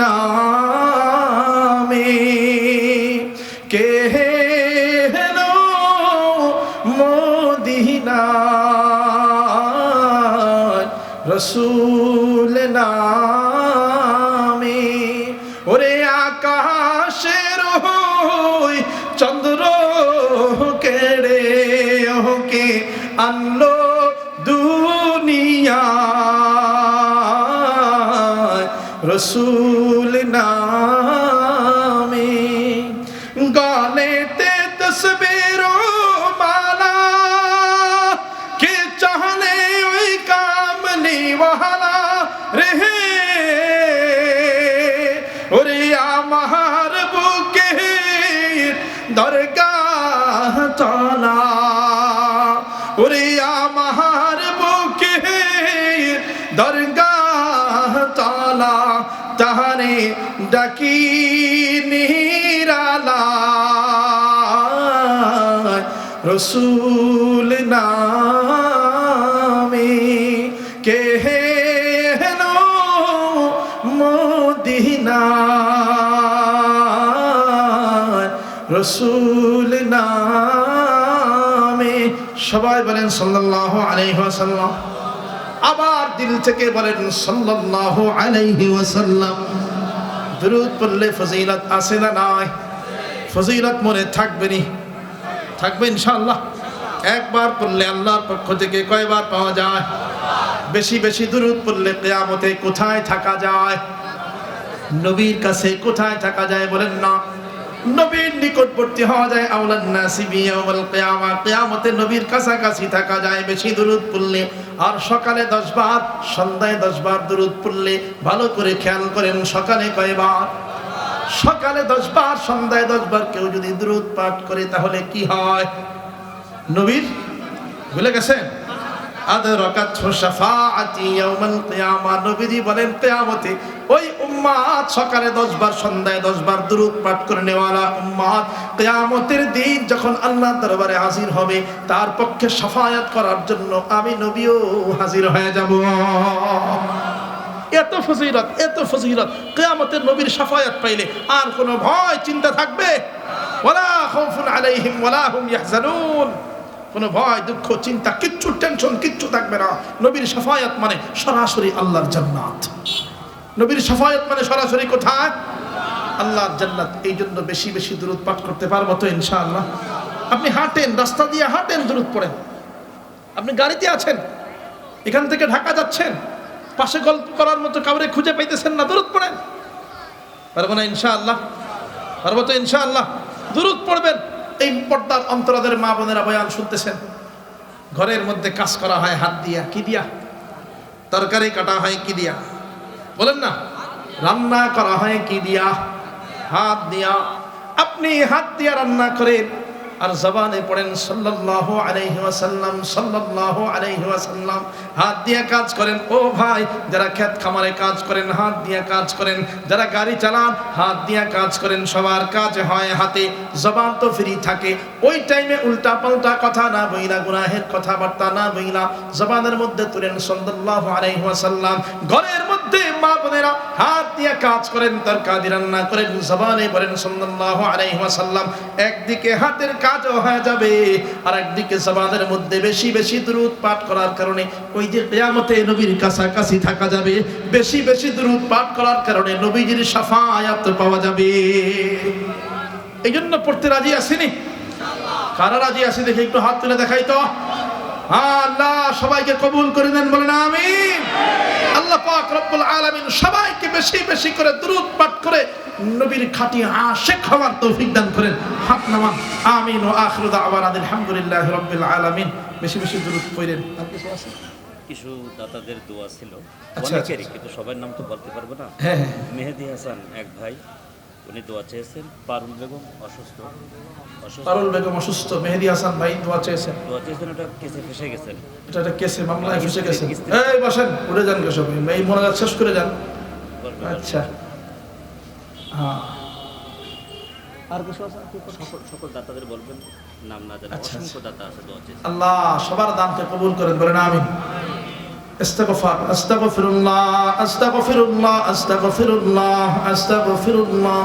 নামে। কে হেলো মদিনায় রসুল নামে? ওরে আকাশের চন্দ্র কেড়ে ওকে আনলো রসুল নামে গালেতে তসবির মালা, কে চাহলে ওই কামলি ওয়ালা রে ওরে আমার বুকে দরগাহ রসুল নামে কে মদিনা রসুল নামে। সবাই বলেন সাল্লাল্লাহু আলাইহি ওয়াসাল্লাম। আবার দিল থেকে বলেন সাল্লাল্লাহু আলাইহি ওয়াসাল্লাম। দরুদ পড়লে ফজিলত আসে না নাই? ফজিলত মনে থাকবে নি? থাকবে ইনশাআল্লাহ। একবার পড়লে আল্লাহর পক্ষ থেকে কয়বার পাওয়া যায়? বেশি বেশি দূরত পড়লে কেয়ামতে কোথায় থাকা যায়? নবীর কাছে কোথায় থাকা যায় বলেন না? নবীর নিকটবর্তী হওয়া যায় আউলান নাসি বিয়াউল কিয়ামা। কিয়ামতে নবীর কাছাকাছি থাকা যায় বেশি দূরত পড়লে। আর সকালে 10 বার, সন্ধ্যায় 10 বার দূরত পড়লে ভালো করে খেয়াল করেন সকালে কয়বার? সকালে 10 বার, সন্ধ্যায় 10 বার কেউ যদি দ্রুত পাঠ করে, তাহলে কি হয়? নবীর? ভুলে গেছেন? বলেন, কিয়ামতে ওই সকালে 10 বার, সন্ধ্যায় 10 বার পাঠ করে নেওয়ালা উম্মাত কিয়ামতের দিন যখন আল্লাহর দরবারে হাজির হবে, তার পক্ষে শাফায়াত করার জন্য আমি নবীও হাজির হয়ে যাব। এত ফজিলত এত ফজিলত। কেয়ামতের নবীর সাফায়াত পাইলে আর কোনো ভয়, চিন্তা থাকবে? খাউফুন আলাইহিম কোনো ভয়, দুঃখ, চিন্তা, কিচ্ছু টেনশন, কিচ্ছু থাকবে না। নবীর সাফায়াত মানে সরাসরি আল্লাহর জান্নাত। নবীর সাফায়াত মানে সরাসরি কোথায়? আল্লাহর জান্নাত। এই জন্য বেশি বেশি দূরত পাঠ করতে পারব তো ইনশাআল্লাহ। আপনি হাঁটেন, রাস্তা দিয়ে হাঁটেন দূরত পড়েন। আপনি গাড়িতে আছেন, এখান থেকে ঢাকা যাচ্ছেন পাশে গল্প করার মতো কাউরে খুঁজে পাইতেছেন না দূরত পড়েন। পারব না ইনশাআল্লাহ? পারব তো ইনশাআল্লাহ। দূরত পড়বেন। এই পর্দার অন্তরাদের মা বোনেরা বয়ান শুনতেছেন। ঘরের মধ্যে কাজ করা হয় হাত দিয়া, কি দিয়া? তরকারি কাটা হয় কি দিয়া? বলেন না। রান্না করা হয় কি দিয়া? হাত দিয়া। আপনি হাত দিয়া রান্না করেন। আর জবানে পড়েন, সাল্লাল্লাহু আলাইহি ওয়াসাল্লাম, সাল্লাল্লাহু আলাইহি ওয়াসাল্লাম, হাত দিয়ে কাজ করেন। ও ভাই, যারা ক্ষেত খামারে কাজ করেন, হাত দিয়ে কাজ করেন। যারা গাড়ি চালান, হাত দিয়ে কাজ করেন। সবার কাজ হয় হাতে, জবান তো ফ্রি থাকে। ওই টাইমে উল্টা পাল্টা কথা না বইলা, গুনাহের কথাবার্তা না বইলা, জবানের মধ্যে তুলেন, সাল্লাল্লাহু আলাইহি ওয়াসাল্লাম। ঘরের মধ্যে মা বোনেরা হাত দিয়ে কাজ করেন, তরকারি রান্না করেন, জবানে বলেন সাল্লাল্লাহু আলাইহি ওয়াসাল্লাম। একদিকে হাতের কাজও হয়ে যাবে। আর একদিকে জবানের মধ্যে বেশি বেশি দরুদ পাঠ করার কারণে ওই যে কিয়ামতে নবীর কাছাকাছি থাকা যাবে। বেশি বেশি দরুদ পাঠ করার কারণে নবীজির শাফায়াত পাওয়া যাবে। এই জন্য পড়তে রাজি আসেনি কারা রাজি আছে দেখে একটু হাত তুলে দেখাই তো। আল্লাহ সবাইকে কবুল করে দেন, বলেন আমি আল্লাহ পাক রব্বুল আলামিন সবাইকে বেশি বেশি করে দুরূদ পাঠ করে নবীর খাঁটি আশিক হওয়ার তৌফিক দান করেন। হাত নামান। আমিন ও আখিরু দাওয়ানা আলহামদুলিল্লাহ রাব্বিল আলামিন। বেশি বেশি দুরূদ পড়েন। আর কিছু আছে? কিছু দাতাদের দোয়া ছিল। আচ্ছা, অনেকেরই আচ্ছা। কিন্তু সবার নাম তো বলতে পারব না। হ্যাঁ হ্যাঁ। মেহেদি হাসান এক ভাই উনি দোয়া চেয়েছেন। পারুল বেগম অসুস্থ। পারুল বেগম অসুস্থ। মেহেদি হাসান ভাই দোয়া চেয়েছেন। দোয়া চেয়েছেন ওটা কেসে ফেসে গেছেন এটা একটা কেসে মামলায় ফেসে গেছে। এই বসেন উঠে যান কেসব এই মোনাজাত শেষ করে যান। আচ্ছা। আর কিছু আছে সকল সকল দাতাদের বলবেন নাম না জানি আচ্ছা, অসংখ্য দাতা আছে দোয়া চেয়েছেন আল্লাহ সবার দানকে কবুল করেন বলেন আমিন استغفر استغفر الله استغفر الله استغفر الله استغفر الله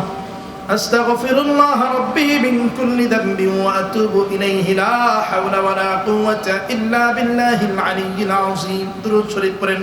استغفر الله ربي من كل ذنب واتوب اليه لا حول ولا قوه الا بالله العلي العظيم درود شريف قرن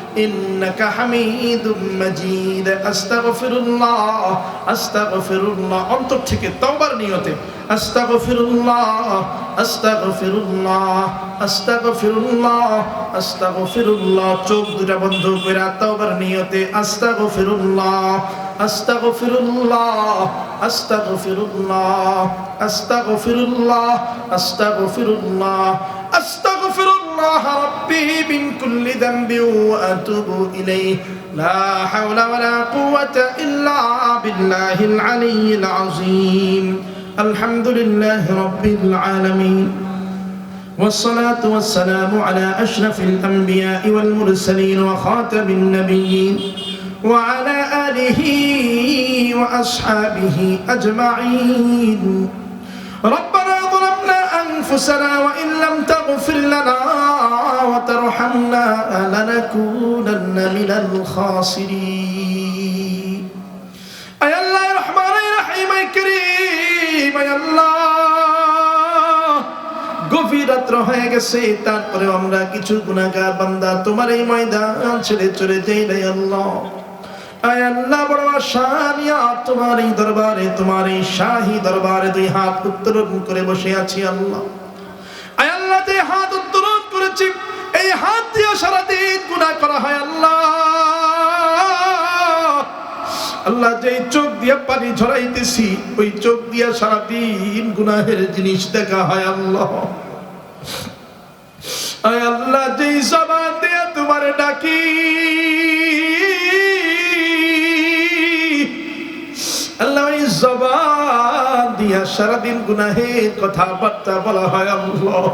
انك حميد مجيد استغفر الله استغفر الله অন্তর থেকে তওবার নিয়তে আস্তাগফিরুল্লাহ আস্তাগফিরুল্লাহ আস্তাগফিরুল্লাহ আস্তাগফিরুল্লাহ চোখ দুটা বন্ধ করে তওবার নিয়তে আস্তাগফিরুল্লাহ আস্তাগফিরুল্লাহ আস্তাগফিরুল্লাহ আস্তাগফিরুল্লাহ আস্তাগফিরুল্লাহ الله ربي من كل ذنب وأتوب إليه. لا حول ولا قوة إلا بالله العلي العظيم. الحمد لله رب العالمين. والصلاة والسلام على أشرف الأنبياء والمرسلين وخاتم النبيين وعلى آله وأصحابه أجمعين. رب أنفسنا وإن لم تغفر لنا وترحمنا لنكونن من الخاسرين أي الله يا رحمن يا رحيم يا كريم يا الله গভীর রাত্র হয়ে গেছে তারপরে আমরা কিছু গুণাগার বান্দা তোমার এই ময়দান ছেড়ে চলে যাই রে আল্লাহ আয় আল্লাহ, বড় শানিয়া তোমার এই দরবারে, তোমার এই শাহী দরবারে দুই হাত উত্তোলন করে বসে আছি আল্লাহ। আল্লাহ যে হাত উত্তোলন করেছি, এই হাত দিয়ে সারাদিন গুনাহ করা হয় আল্লাহ। আল্লাহ যে চোখ দিয়ে পানি ঝরাইতেছি, ওই চোখ দিয়ে সারাদিন গুনাহের জিনিস দেখা হয় আল্লাহ। আল্লাহ, যেই জবান দিয়ে তোমার ডাকি দিয়া সারাদিন গুনাহের কথাবার্তা বলা হয় আল্লাহ।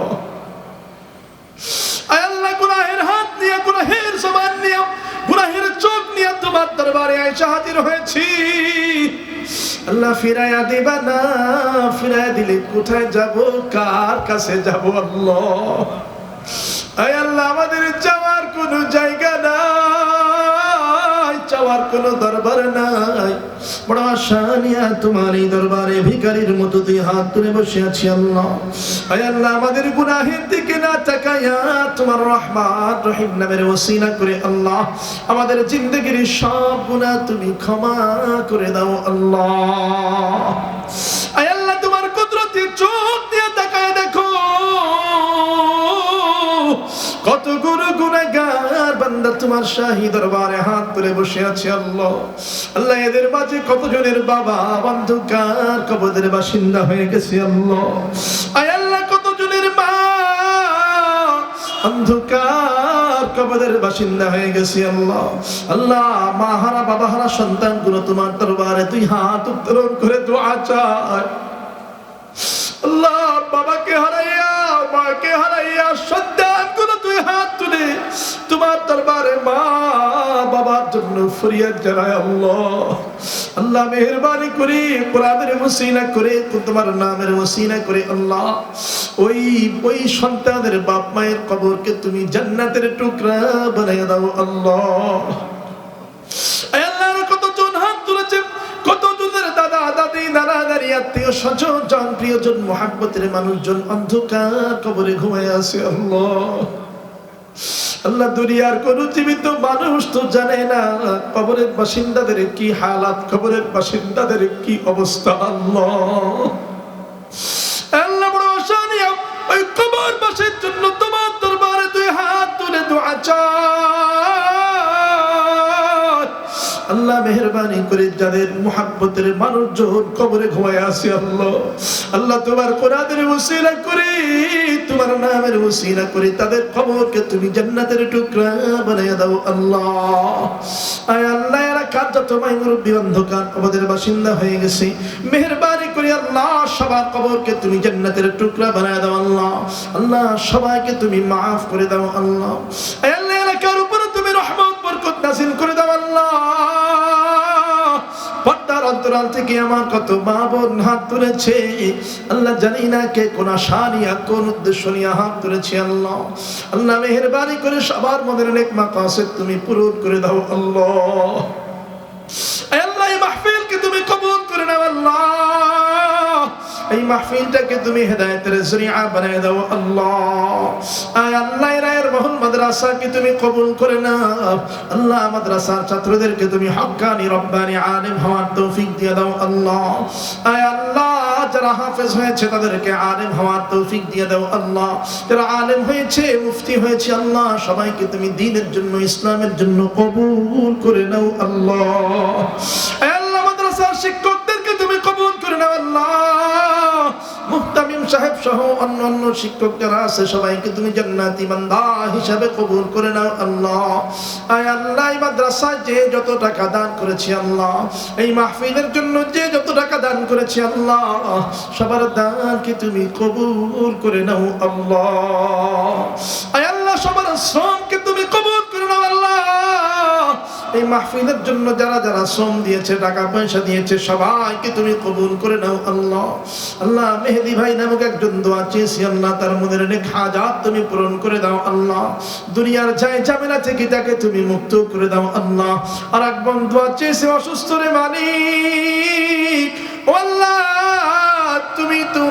আল্লাহ, গুনাহের হাত গুনাহের গুনাহের তোমার দরবারে হাজির হয়েছি। আল্লাহ দিবা না দিলে কোথায় যাব, কার কাছে যাব আল্লাহ। আল্লাহ, আমাদের যাওয়ার কোনো জায়গা নাই। চাওয়ার কোনো দরবার নাই। বড় আশানিয়া তোমার এই দরবারে ভিকারির মতো দুই হাত তুলে বসে আছি আল্লাহ। আয় আল্লাহ, আমাদের গুনাহের দিকে না তাকাইয়া তোমার রহমান রহিম নামের ওসিলা করে আল্লাহ, আমাদের জিন্দগির সব গুনাহ তুমি ক্ষমা করে দাও আল্লাহ। আয় আল্লাহ, তোমার কুদরতি চোখ দিয়ে তাকায় দেখো। কত গুরু গুনাগার বান্দা তোমার শাহী দরবারে হাত তুলে বসে আছে, আল্লাহ। আল্লাহ, এদের মাঝে কতজনের বাবা বন্ধুকার কবদের বাসিন্দা হয়ে গেছে, আল্লাহ। আয় আল্লাহ, কতজনের মা অন্ধকার বাসিন্দা হয়ে গেছে, আল্লাহ। আল্লাহ মা হারা বাবা হারা সন্তানগুলো তোমার দরবারে তুই হাত করে দোয়া চায়। আল্লাহ, বাবাকে হারাইয়া, মাকে হারাইয়া, সন্তানগুলো তুই হাত তুলে তোমার দরবারে মা বাবার জন্য ফরিয়াদ জানায় আল্লাহ। আল্লাহ মেহরবানি করে, কোরআনের ওসিলা করে, তোমার নামের ওসিলা করে আল্লাহ। ওই ওই সন্তানের বাপ মায়ের কবরকে তুমি জান্নাতের টুকরা বানাইয়া দাও আল্লাহ। কতজন হাত তুলেছে কতজনের দাদা, দাদি, নানা দাদি আত্মীয় স্বজন জন প্রিয়জন, মহাব্বতের মানুষজন অন্ধকার কবরে ঘুমায় আছে আল্লাহ। আল্লাহ দুনিয়ার কোন জীবিত মানুষ তো জানে না। কবরের বাসিন্দাদের কি হালাত, কবরের বাসিন্দাদের কি অবস্থা আল্লাহ। আল্লাহ বড় ওই কবর বাসের জন্য তোমার দরবারে দুই হাত তুলে দোয়া চাই। আল্লাহ মেহরবানি করে যাদের মুহাব্বতের মানুষজন কবরে ঘুমায় আসে আল্লাহ। আল্লাহ তোমার কোরআনের ওসিলা করে তোমার নামের ওসিলা করে তাদের খবরকে তুমি জান্নাতের টুকরা বানাইয়া দাও, আল্লাহ। আয় আল্লাহ, এরা কাজ যত মাইমুরব্বী অন্ধকার, আমাদের বাসিন্দা হয়ে গেছে। মেহেরবানি করে আল্লাহ সবার কবরকে তুমি জান্নাতের টুকরা বানায় দাও, আল্লাহ। আল্লাহ, সবাইকে তুমি মাফ করে দাও, আল্লাহ। অন্তরাল থেকে আমার কত মা বোন হাত তুলেছে। আল্লাহ জানি না কে কোন আশা কোন উদ্দেশ্য নিয়ে হাত তুলেছে আল্লাহ। আল্লাহ মেহরবানি করে সবার মনের নেক কাছে তুমি পূরণ করে দাও আল্লাহ। আল্লাহ মাহফিলকে তুমি কবুল করে নাও আল্লাহ। মাহফিলটাকে তুমি হেদায়েতের জরিয়া বানায় দাও, আল্লাহ। আল্লাহ রায়ের মহল মাদ্রাসাকে তুমি কবুল করে নাও। আল্লাহ, মাদ্রাসার ছাত্রদেরকে তুমি হক্কানি, রব্বানি, আলিম হওয়ার তৌফিক দিয়ে দাও, আল্লাহ। আয় আল্লাহ, যারা হাফেজ হয়েছে তাদেরকে আলেম হওয়ার তৌফিক দিয়ে দাও, আল্লাহ। যারা আলেম হয়েছে, মুফতি হয়েছে, আল্লাহ, সবাইকে তুমি দিনের জন্য, ইসলামের জন্য কবুল করে নাও, আল্লাহ। আল্লাহ, মাদ্রাসার শিক্ষকদেরকে সাহেব সহ অন্য অন্য শিক্ষক যারা আছে, সবাইকে তুমি জান্নাতি বান্দা হিসাবে কবুল করে নাও, আল্লাহ। আয় আল্লাহ, এই মাদ্রাসায় যে যত টাকা দান করেছি আল্লাহ, এই মাহফিলের জন্য যে যত টাকা দান করেছি আল্লাহ, সবার দানকে তুমি কবুল করে নাও, আল্লাহ। আয় আল্লাহ, সবার শ্রমকে এই মাহফিলের জন্য যারা যারা শ্রম দিয়েছে, টাকা পয়সা দিয়েছে, সবাইকে তুমি কবুল করে নাও, আল্লাহ। আল্লাহ, মেহেদি ভাই নামক একজন দোয়া চেয়েছি, আল্লাহ, তার মধ্যে অনেক হাজার তুমি পূরণ করে দাও, আল্লাহ। দুনিয়ার যাই ঝামেলা থেকে তাকে তুমি মুক্ত করে দাও, আল্লাহ। আর এক বন্ধু চেয়েছে, অসুস্থ রে মালিক আল্লাহ, তুমি তো